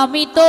আমি তো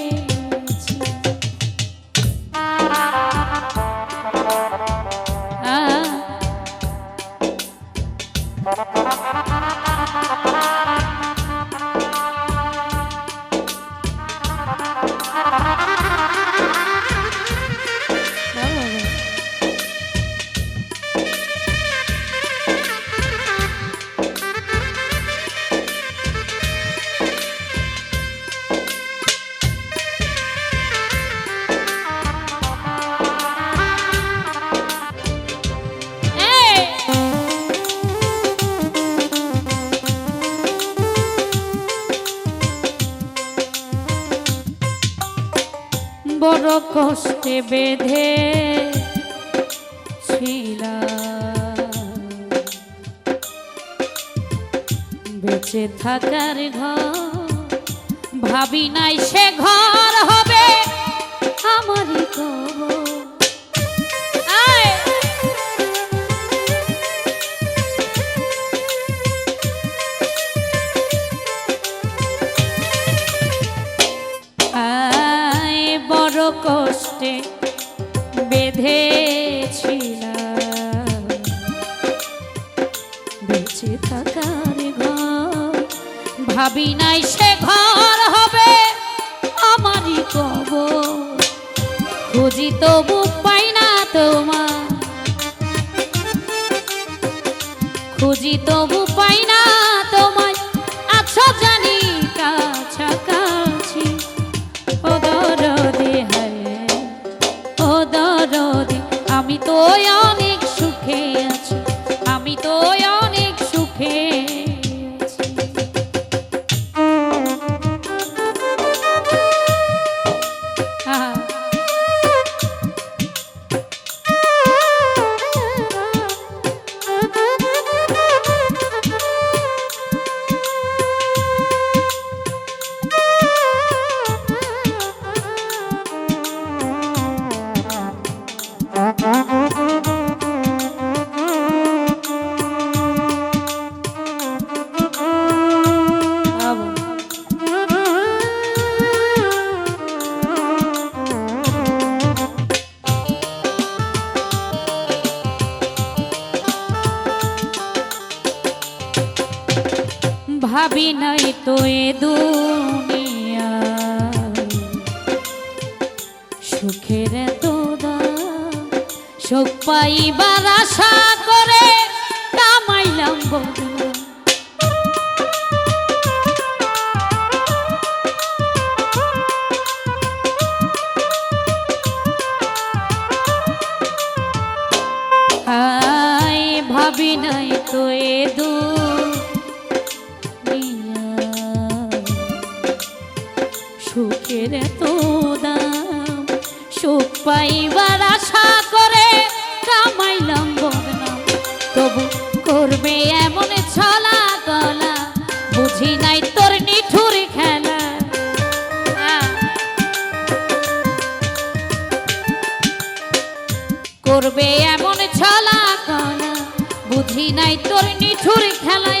কষ্টে বেঁধে বেঁচে থাকার ঘর ভাবি নাই সে ঘর হবে আমারই কবর কষ্টে বেঁধেছিলাম। বেঁচে থাকার ঘর, ভাবি নাই সে ঘর হবে আমারই কব খুঁজি তবু পাই না তোমার। খুঁজি তবু পাই না ভাবি নাই তো এ সুখের তো সুখ পাইবার আশা করে কামাইলাম হায় ভাবি নাই তো এ দুনিয়া। সুখের এত দাম। সুখ পাইবার আশা করে কামাইলাম বদনাম তবু করবে এমন ছলা গলা বুঝি নাই তোর নিঠুর খেলা। করবে এমন ছলা কলা বুঝি নাই তোর নিঠুর খেলায়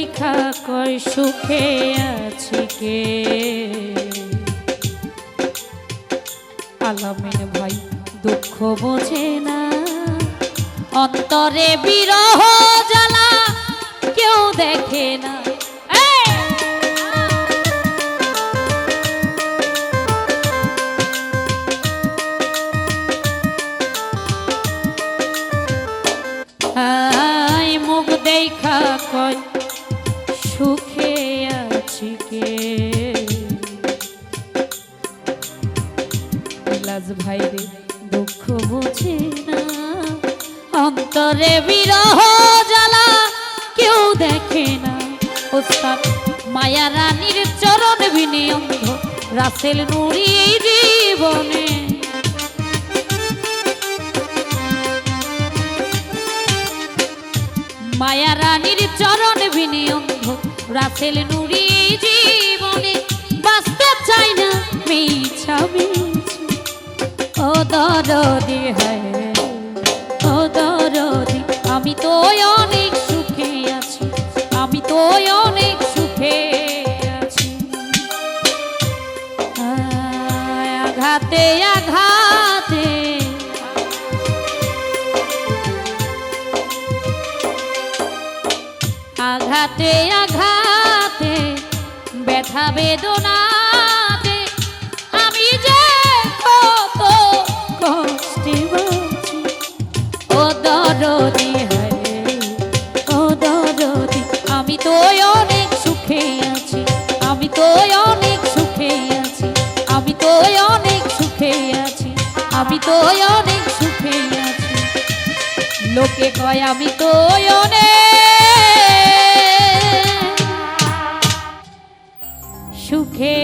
দেখা কয়, সুখে আছি কে? আলামিন ভাই, দুঃখ বোঝে না। অন্তরে বিরহ জ্বালা কেউ দেখে না। মুখ কয় ওস্তাদ মায়া রানীর চরণ বিনে অন্ধ রাসেল নুরি এই জীবনে। মায়া রানীর চরণ বিনে অন্ধ রাসেল নুরি এই জীবনে। বাঁচতে চাই না মিছা মিছি। ও দরদি হায় ও দরদি, আমি তো আঘাতে আঘাতে আঘাতে আঘাতে আমি তো অনেক সুখে আছি। লোকে কয় আমি তো অনেক সুখে